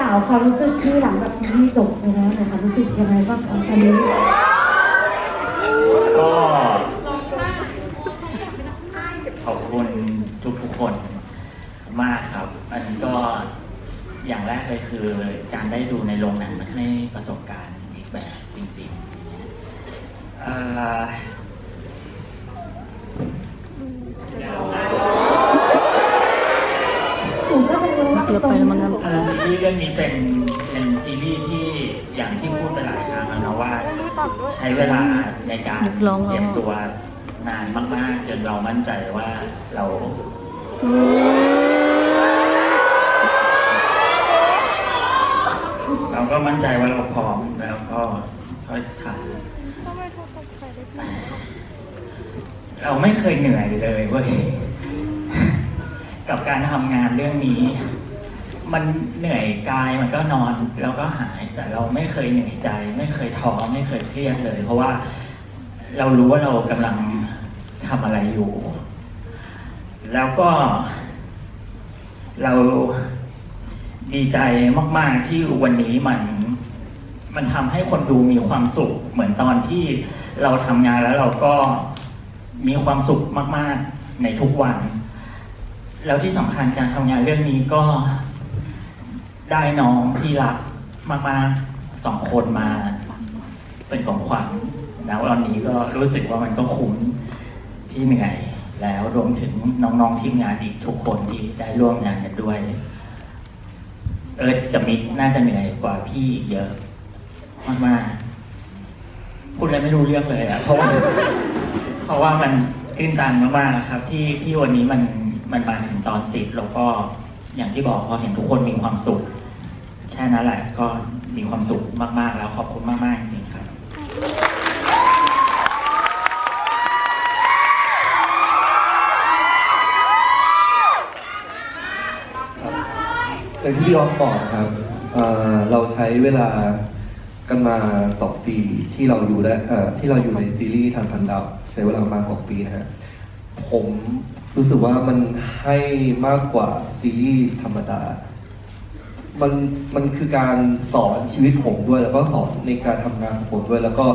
ล่าวความรู้สึกที่หลังจากซีรีส์จบไปแล้วหนะคะรู้สึกยังไงบ้างคะตอนนี้ก็ขอบคุณทุกทุกๆคนมากครับ อันนี้ก็อย่างแรกเลยคือการได้ดูในโรงหนังมันให้ประสบการณ์อีกแบบจริงๆเอ่อเดี๋ยว หนูก็ เป็นรู้ว่าไปแล้วมั้งครับเอ่อซีรีส์เรื่องนี้เป็นเป็นซีรีส์ที่อย่างที่พูดไปหลายครั้งแล้วนะว่า ใช้เวลาในการเตรียมตัวนานมากๆจนเรามั่นใจว่าเราเราก็มั่นใจว่าเราพร้อมแล้วก็ค่อยถ่ายเราไม่เคยเหนื่อยเลยเว้ย กับการทำงานเรื่องนี้ มันเหนื่อยกายมันก็นอนแล้วก็หาย แต่เราไม่เคยเหนื่อยใจ ไม่เคยท้อไม่เคยเครียดเลย เพราะว่าเรารู้ว่าเรากำลังทำอะไรอยู่ แล้วก็เราดีใจมากๆที่วันนี้มันมันทำให้คนดูมีความสุข เหมือนตอนที่เราทำงานแล้วเราก็มีความสุขมาก ๆ ในทุกวัน แล้วที่สำคัญการทำงานเรื่องนี้ก็ ได้น้องที่รักมากๆสองคนมา เป็นของขวัญแล้วตอนนี้ก็รู้สึกว่ามันก็คุ้มที่เหนื่อยแล้วรวมถึงน้องๆทีมงานอีกทุกคนที่ได้ร่วมงานกันด้วย เออจะมีน่าจะเหนื่อยกว่าพี่อีกเยอะมากๆพูดอะไรไม่รู้เรื่องเลยอะเพราะว่าเพราะว่ามันตื้นตันมากๆนะครับ ที่ที่วันนี้มันมันมาถึงตอนสิบแล้วก็อย่างที่บอกพอเห็นทุกคนมีความสุข ค่นั้นแหละก็มีความสุขมากๆ แล้วขอบคุณมากๆจริงๆครับอย่างที่พี่ออฟบอกนครับเอ่อเราใช้เวลากันมาสองปีที่เราอยู่ได้เอ่อที่เราอยู่ในซีรีส์ทางพันดาวใช้เวลาประมาณสองปีนะฮะผมรู้สึกว่ามันให้มากกว่าซีรีส์ธรรมดา มันมันคือการสอนชีวิตผมด้วย แล้วก็สอนในการทำงานของผมด้วย แล้วก็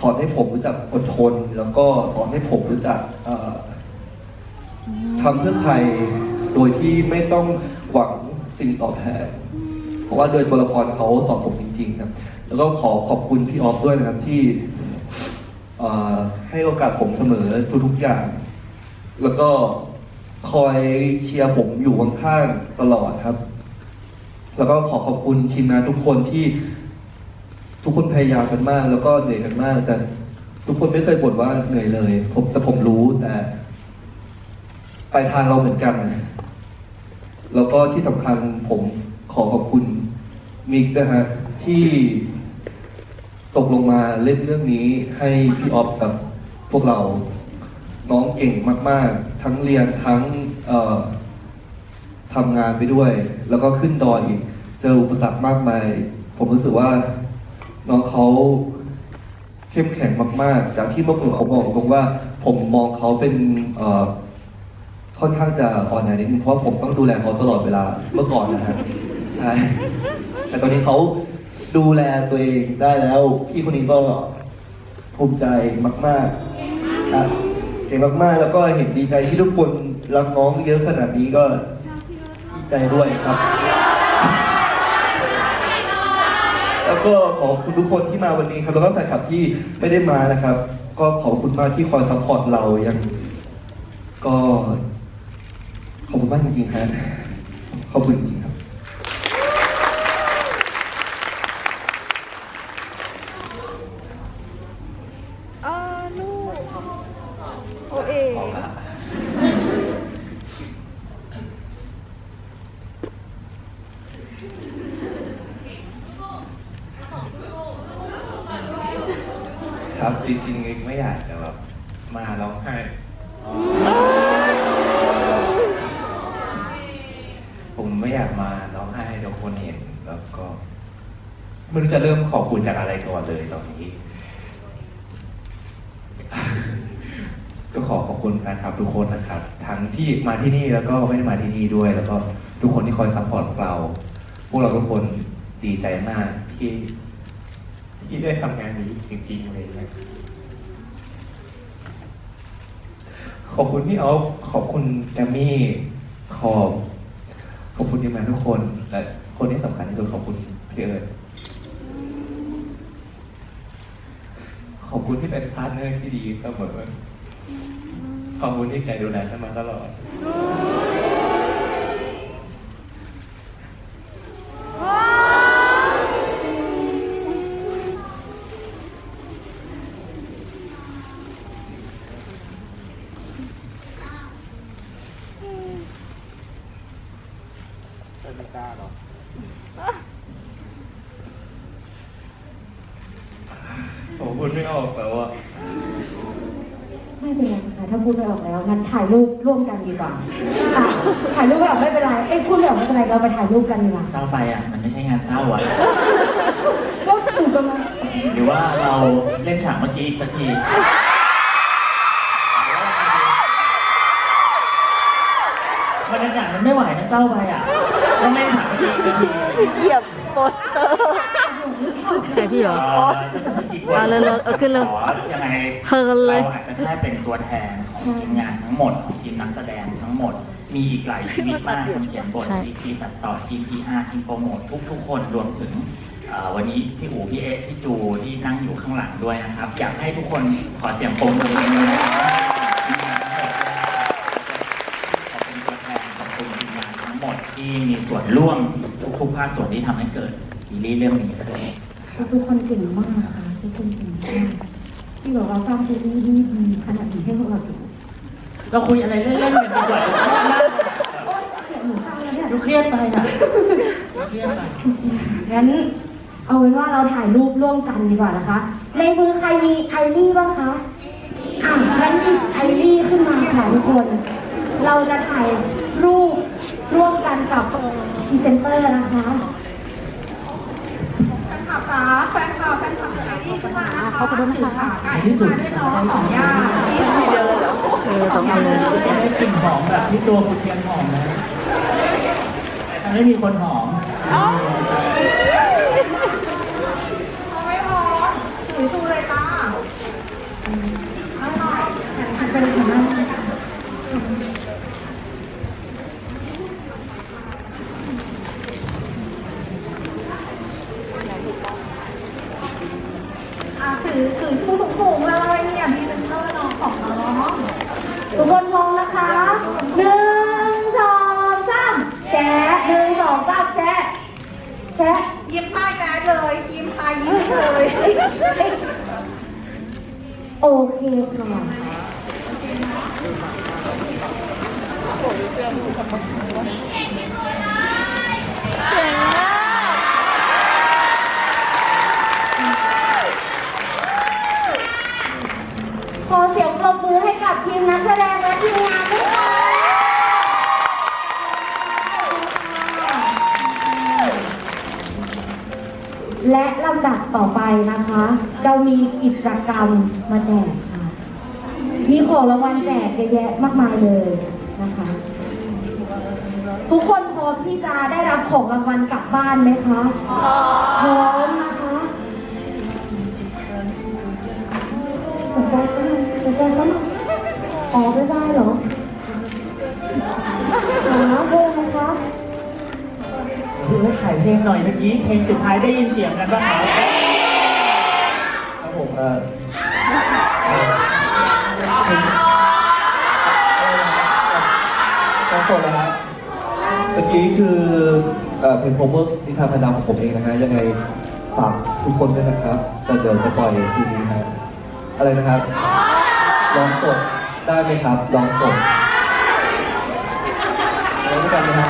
สอนให้ผมรู้จักอดทน แล้วก็สอนให้ผมรู้จักเอ่อทำเพื่อใครโดยที่ไม่ต้องหวังสิ่งตอบแทนเพราะว่าโดยตัวละครเขาสอนผมจริงๆครับ แล้วก็ขอขอบคุณพี่ออฟด้วยนะครับที่ให้โอกาสผมเสมอทุกๆอย่าง แล้วก็คอยเชียร์ผมอยู่ข้างๆตลอดครับ แล้วก็ขอขอบคุณทีมงานทุกคนที่ ทุกคนพยายามกันมาก แล้วก็เหนื่อยกันมาก แต่ทุกคนไม่เคยบ่นว่าเหนื่อยเลยผมแต่ผมรู้แต่ปลายทางเราเหมือนกัน แล้วก็ที่สำคัญผมขอขอบคุณมิกนะฮะที่ตกลงมาเล่นเรื่องนี้ให้พี่ออฟกับพวกเรา น้องเก่งมาก ๆ ทั้งเรียนทั้งเออ ทำงานไปด้วย แล้วก็ขึ้นดอยอีกเจออุปสรรคมากมาย ผมรู้สึกว่าน้องเขาเข้มแข็งมากๆ จากที่เมื่อก่อนผมบอกตรงว่า ผมมองเขาเป็นค่อนข้างจะอ่อนแอนิดนึงเพราะผมต้องดูแลเขาตลอดเวลาเมื่อก่อนนะฮะใช่แต่ตอนนี้เขาดูแลตัวเองได้แล้ว พี่คนนี้ก็ภูมิใจมากๆครับเก่งมากๆ แล้วก็เห็นดีใจที่ทุกคนรักน้องเยอะขนาดนี้ก็ ใจด้วยครับ แล้วก็ขอบคุณทุกคนที่มาวันนี้ครับ แล้วก็แฟนคลับที่ไม่ได้มานะครับ ก็ขอบคุณมากที่คอยซัพพอร์ตเรายัง ก็ขอบคุณมากจริงๆครับขอบคุณจริงๆครับ อ่าลูกโอเอ ค ครับ จริงๆไม่อยากจะแบบมาร้องไห้ผมไม่อยากมาร้องไห้ให้ทุกคนเห็นแล้วก็ไม่รู้จะเริ่มขอบคุณจากอะไรก่อนเลยตอนนี้ ก็ขอขอบคุณแฟนคลับทุกคนนะครับ ทั้งที่มาที่นี่แล้วก็ไม่ได้มาที่นี่ด้วย แล้วก็ทุกคนที่คอยซัพพอร์ตพวกเรา พวกเราทุกคนดีใจมากที่ ที่ได้ทำงานนี้จริงๆเลยนะขอบคุณพี่ออฟขอบคุณแกมมี่ขอบขอบคุณทีมงานทุกคน และคนที่สำคัญที่สุดขอบคุณพี่เอิร์ธขอบคุณที่เป็นพาร์ทเนอร์ที่ดีเสมอขอบคุณที่แกดูแลฉันมาตลอด กันดีกว่าอะถ่ายรูปไม่ออกไม่เป็นไร เอ้ยพูดไม่ออกไม่เป็นไรเราไปถ่ายรูปกันดีกว่าเศร้าไปอะ มันไม่ใช่งานเศร้าอะ ก็ถูกกำลังหรือว่าเราเล่นฉากเมื่อกี้อีกสักทีบรรยากาศมันไม่ไหวนะเศร้าไปอะต้องเล่นฉากเมื่อกี้อีกสักที เหยียบโปสเตอร์ ใครพี่เหรอเอาเร็วๆเอาขึ้นเร็วขอยังไงเพลินเลยเราอาจจะแค่เป็นตัวแทนของทีมงานทั้งหมดของทีมนักแสดงทั้งหมด มีอีกหลายชีวิตมากคนเขียนบทใช่ทีมทีมตัดต่อทีมพีอาร์ทีมโปรโมททุกๆคนรวมถึงเอ่อวันนี้พี่อู๋พี่เอ๊ะพี่จูที่นั่งอยู่ข้างหลังด้วยนะครับ อยากให้ทุกคนขอเสียงปรบมือกันเลยนะครับทีมงานทั้งหมดขอบคุณตัวแทนขอบคุณทีมงานทั้งหมดที่มีส่วนร่วมทุกๆภาคส่วนที่ทำให้เกิด ซีรีส์เรื่องนี้ขึ้นทุกคนเก่งมากค่ะทุกคนเก่งมากที่บอกว่าสร้างซีรีส์ที่ดีขนาดนี้ให้พวกเราดูเราคุยอะไรเล่นๆกันดีกว่าโอ๊ยเสียงหนูฟังแล้วเนี่ยดูเครียดไปอะดูเครียดไปงั้นเอาเป็นว่าเราถ่ายรูปร่วมกันดีกว่านะคะ ในมือใครมีไอรี่บ้างคะอะงั้นหยิบไอรี่ขึ้นมาค่ะทุกคน เราจะถ่ายรูปร่วมกันกับพรีเซนเตอร์นะคะ เขาขอบคุณนะคะที่สุดเออสองอันเลยได้กลิ่นหอมแบบที่ตัวคุณเทียนหอมนะแต่ไม่มีคนหอมเป็นของนั่ง อะถือถือชูสูงๆเลยเนี่ยพรีเซนเตอร์น้องของน้อง ทุกคนมองนะคะหนึ่งสองสามแชะหนึ่งสองสามแชะแชะยิ้มใต้แมสเลยยิ้มใต้ยิ้มเลย โอเคค่ะ เลำดับต่อไปนะคะ เรามีกิจกรรมมาแจกค่ะ มีของรางวัลแจกเยอะแยะมากมายเลยนะคะ ทุกคนพร้อมที่จะได้รับของรางวัลกลับบ้านไหมคะพร้อมนะคะสนใจก็มาสนใจก็มาอ๋อไม่ได้เหรอ ขายเพลงหน่อยเมื่อกี้ เพลงสุดท้ายได้ยินเสียงกันบ้างไหมครับผมเออต้องกดแล้วครับเมื่อกี้คือเอ่อเพลงโคเวอร์นิทานพันาวของผมเองนะฮะยังไงฝากทุกคนด้วยนะครับ แต่เดี๋ยวจะปล่อยทีนี้ฮะอะไรนะครับ ลองกดได้ไหมครับ ลองกดเอาด้วยกันเลยฮะ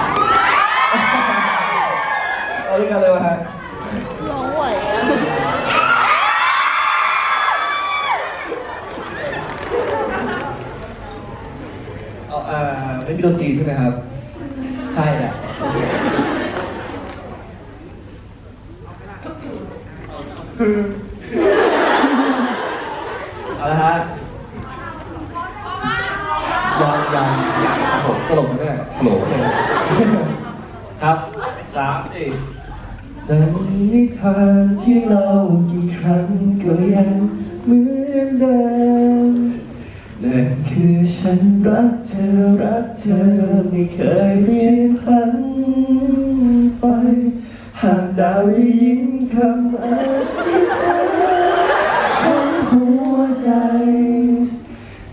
เอาด้วยกันเลยวะฮะ ร้องไหวอะ ไม่มีดนตรีใช่ไหมครับ ใช่แหละคือเอาละฮะยังยังยังครับผมตลกมันก็ได้ฮัลโหลครับสามสี่ดังนิทานที่เรากี่ครั้งก็ยัง เธอไม่เคยเรียนพันไป หากดาวได้ยินคำอธิษฐานของหัวใจ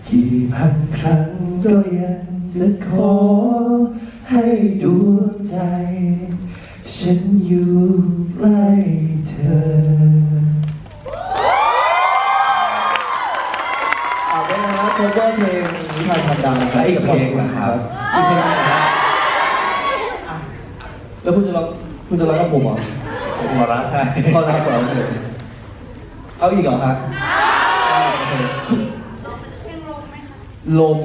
กี่พันครั้งก็ยังจะขอ คุณจะร้องกับผมเหรอผมหัวเราะใช่เอาละครับเอาเลยเอาอีกเหรอครับโอเคลม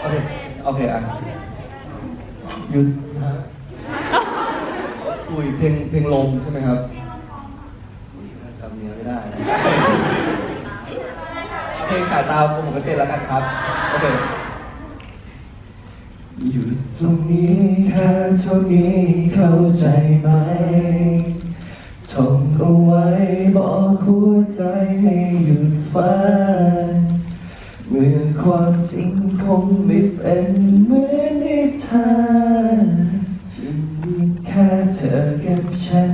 โอเคโอเคอะหยุดนะอุ้ยเพลงเพลงลมใช่ไหมครับอุ๊ยจำเนื้อไม่ได้นะ เพลงสายตาผมก็เป็นแล้วกันครับ โอเค อยู่ตรงนี้แค่เท่านี้เข้าใจไหมทงเอาไว้บอกหัวใจให้หยุดฝันเมื่อความจริงคงไม่เป็นเหมือนนิทานที่มีแค่เธอกับฉัน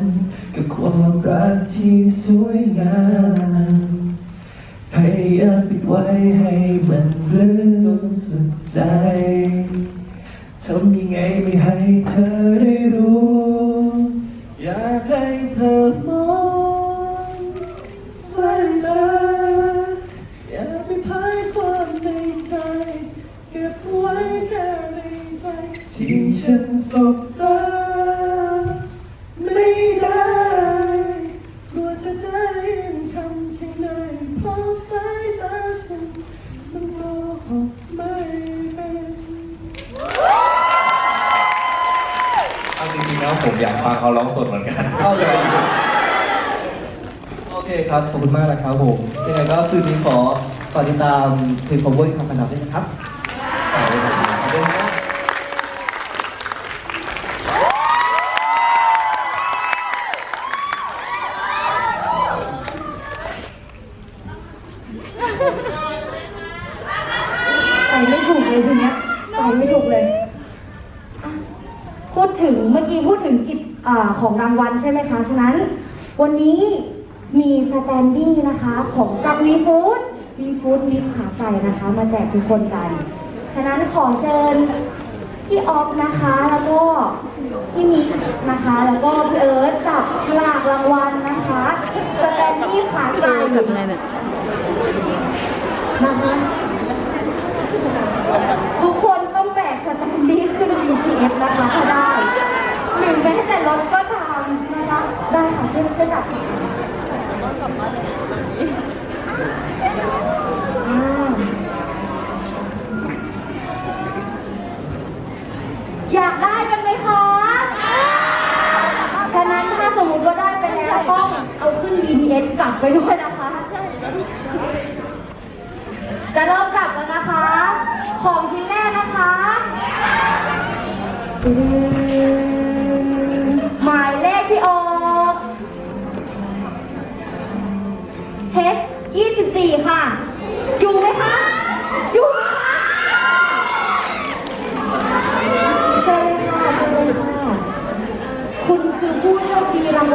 กับความรักที่สวยงามพยายาม ไว้ให้มันเรื่องจนสุดใจทำยังไงไม่ให้ โอเครับ ขอบคุณมากนะครับผมยังไงก็คืนนี้ขอฝากติดตามเพลง cover คำขนาดด้วยนะครับขอบคุณครับไปไม่ถูกเลยทีเนี้ยไปไม่ถูกเลยอะพูดถึงเมื่อกี้พูดถึงกิจอ่าของรางวัลใช่ไหมคะ ฉะนั้น วันนี้ มีสแตนดี้นะคะของจากวีฟู้ดวีฟู้ดมิตรขาไก่นะคะ มาแจกทุกคนกันฉะนั้นขอเชิญพี่ออฟนะคะแล้วก็พี่มิกนะคะ แล้วก็พี่เอิร์ธจับฉลากรางวัลนะคะสแตนดี้ขาไก่อทำไงเนี่ยนะคะทุกคนต้องแบกสแตนดี้ขึ้น BTS นะคะถ้าได้หรือแม้แต่รถก็ตามนะคะได้ค่ะช่วยช่วยจับอ่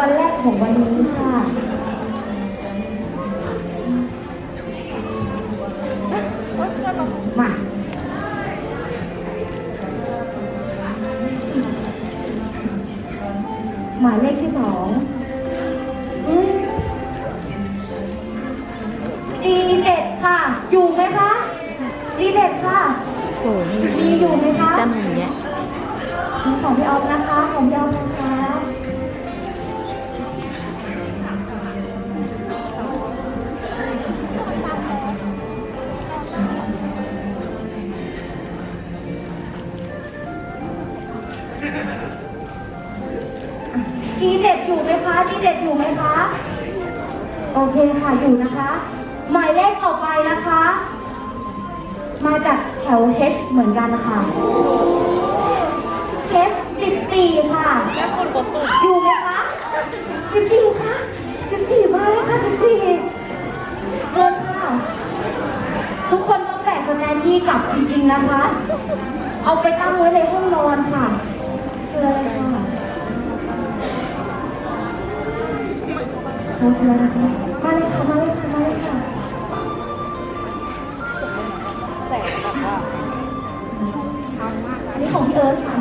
วันแรกของวันนี้ค่ะ ดีเด็ดอยู่ไหมคะดีเด็ดอยู่ไหมคะ โอเคค่ะอยู่นะคะ หมายเลขต่อไปนะคะ มาจากแถว H เหมือนกันนะคะ H 14 ค่ะแล้วคนกดตุ่มอยู่ไหมคะ14ค่ะ14มาเลยค่ะ14เชิญค่ะ ทุกคนต้องแบกสแตนดี้กลับจริงๆนะคะ เอาไปตั้งไว้ในห้องนอนค่ะ เชิญเลยค่ะเอาเลยนะคะมาเลยค่ะ มาเลยค่ะ มาเลยค่ะแต่แบบว่าทำมากอันนี้ของพี่เอิร์ธค่ะ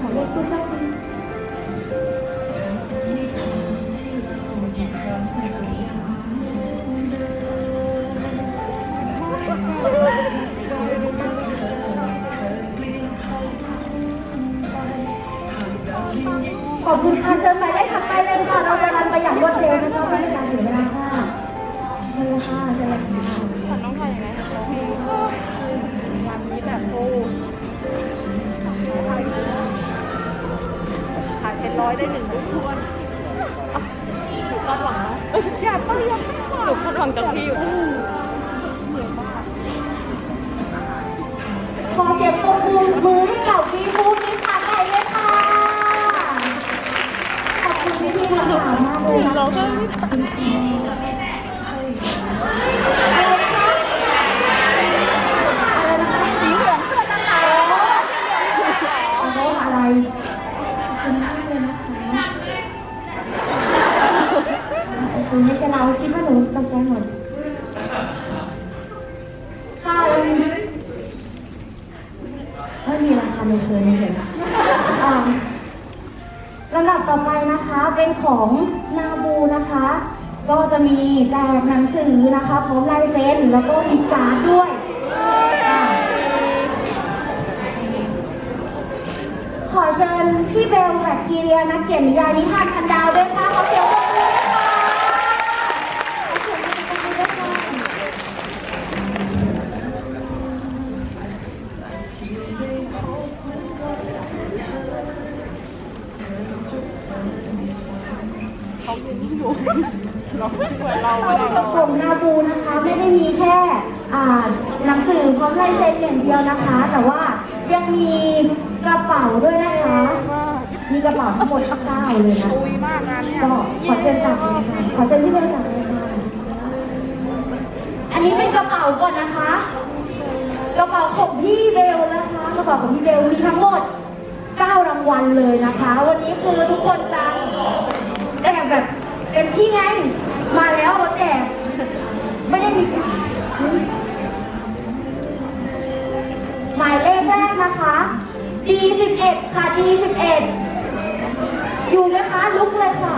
ของเล็กผู้ชอบ พี่เบลแบคทีเรียนักเขียนนิยายนิทานพันดาวด้วยค่ะขอเสียงปรบมือด้วยค่ะขอเสียงปรบมือด้วยค่ะเขาเป็นอยู่เราเหมือนเราไม่ได้ของนาบูนะคะ ไม่ได้มีแค่อ่าหนังสือพร้อมลายเซ็นอย่างเดียวนะคะ แต่ว่ายังมีกระเป๋าด้วยนะคะ มีกระเป๋าทั้งหมดเก้าเลยนะ คุยมากงานเนี่ยก็ขอเชิญจับเลยค่ะ ขอเชิญพี่เบลจับเลยค่ะ อันนี้เป็นกระเป๋าก่อนนะคะ กระเป๋าของพี่เบลนะคะ กระเป๋าของพี่เบลมีทั้งหมดเก้ารางวัลเลยนะคะ วันนี้คือทุกคนจะแจกแบบเต็มที่ไง มาแล้วเราแจกไม่ได้มีหมายเลขแรกนะคะ D11 ค่ะ D11 อยู่ไหมคะลุกเลยค่ะ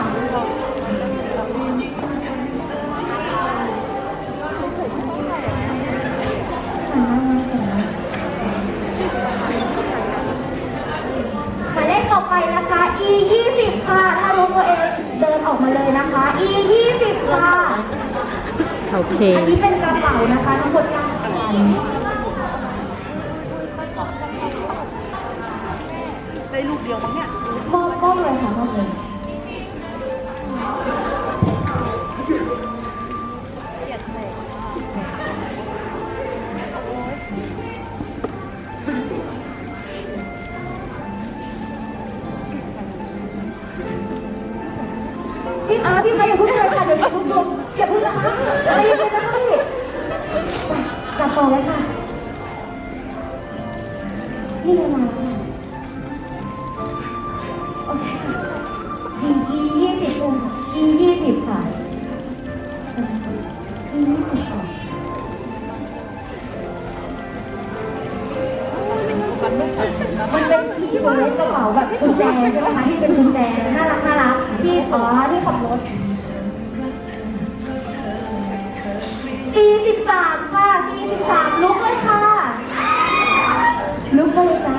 หมายเลขต่อไปนะคะ E 20ค่ะถ้ารู้ตัวเองเดินออกมาเลยนะคะ E 20ค่ะโอเคอันนี้เป็นกระเป๋านะคะทั้งหมด9ราง แบบกุญแจใช่ไหมคะที่เป็นกุญแจน่ารักน่ารักที่อ๋อที่ขับรถ43ค่ะ43ลุกเลยค่ะ ลุกเลยจ้า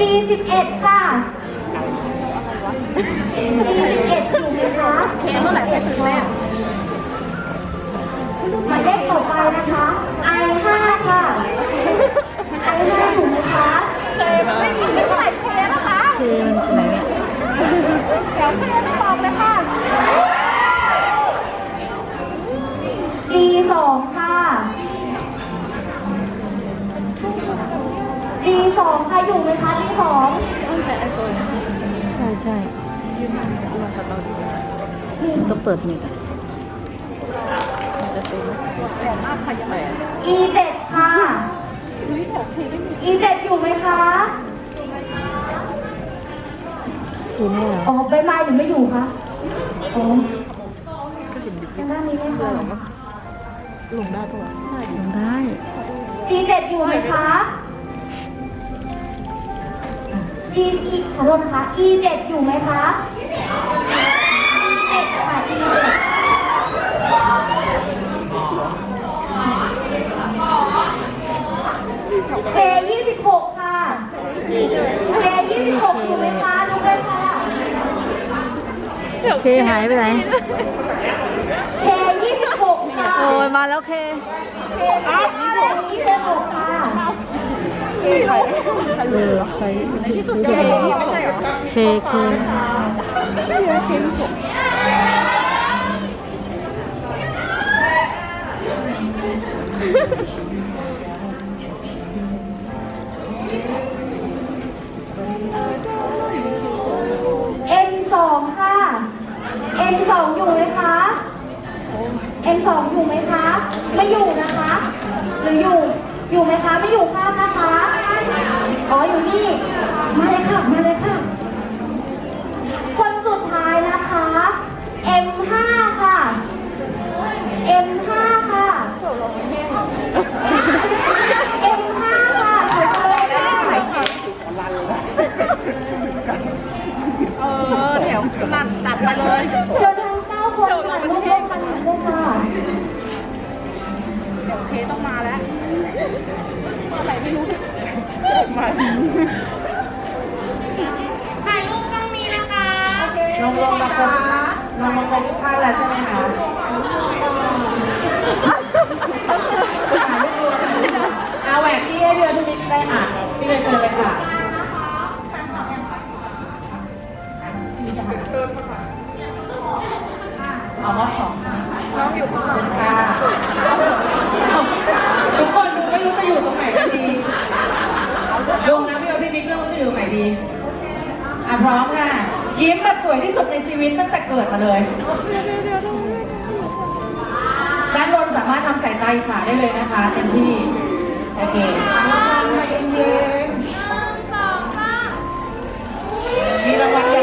41ค่ะ41อยู่ไหมคะเมื่อไหร่จะถึงแม่หมายเลขต่อไปนะคะ ค่ะไอ้แม่หนูคะเลยไม่มีไม่ไหวเคสนะคะเคมันไหนเนี่ยเดี๋ยวเคม่บอกเลยค่ะปีงค่ะปีค่ะอยู่ไหมคะปีสองใช่ใช่ก็เปิดนี่ค่ะ บไม้หรือไม่อยู่คะอ๋อทางด้านนี้ไหมคะลงได้ปะวะลงได้ E7 อยู่ไหมคะ E E ขอโทษนะคะ E7 อยู่ไหมคะ E7 ค่ะ E7 เค26ค่ะ เค26อยู่ไหมคะลุกเลยค่ะ เค หายไปไหน เค26ค่ะโอ้ยมาแล้วเค เค26ค่ะเออใครเคไม่ใช่หรอเคเค N2 อยู่ไหมคะ N2 อยู่ไหมคะ ไม่อยู่นะคะ หรืออยู่ อยู่ไหมคะ ไม่อยู่ข้ามนะคะ อ๋อ อยู่นี่ มาเลยค่ะ มาเลยค่ะ คนสุดท้ายนะคะ M5 ค่ะ M5 ค่ะ M5 ค่ะขอเชิญเลยค่ะ เออแถวนั่นตัดไปเลยเชิญทั้งเก้าคนถ่ายรูปร่วมกันเลยค่ะเดี๋ยวเคต้องมาแล้วอะไรไม่รู้มาถ่ายรูปกล้องนี้นะคะลงลงมาครบลงมาครบทุกท่านแล้วใช่ไหมคะเอาแหวนที่ให้เรือทุกนิดได้อะพี่เลยเชิญเลยค่ะ อ๋อมสองน้องอยู่ข้างหลังค่ะทุกคนดูไม่รู้จะอยู่ตรงไหนดีลงนะพี่โอพี่บิ๊กเรื่องว่าจะอยู่ตรงไหนดีอะพร้อมค่ะยิ้มแบบสวยที่สุดในชีวิตตั้งแต่เกิดมาเลยด้านบนสามารถทำสายตาอิจฉาได้เลยนะคะเต็มที่โอเคมีรางวัล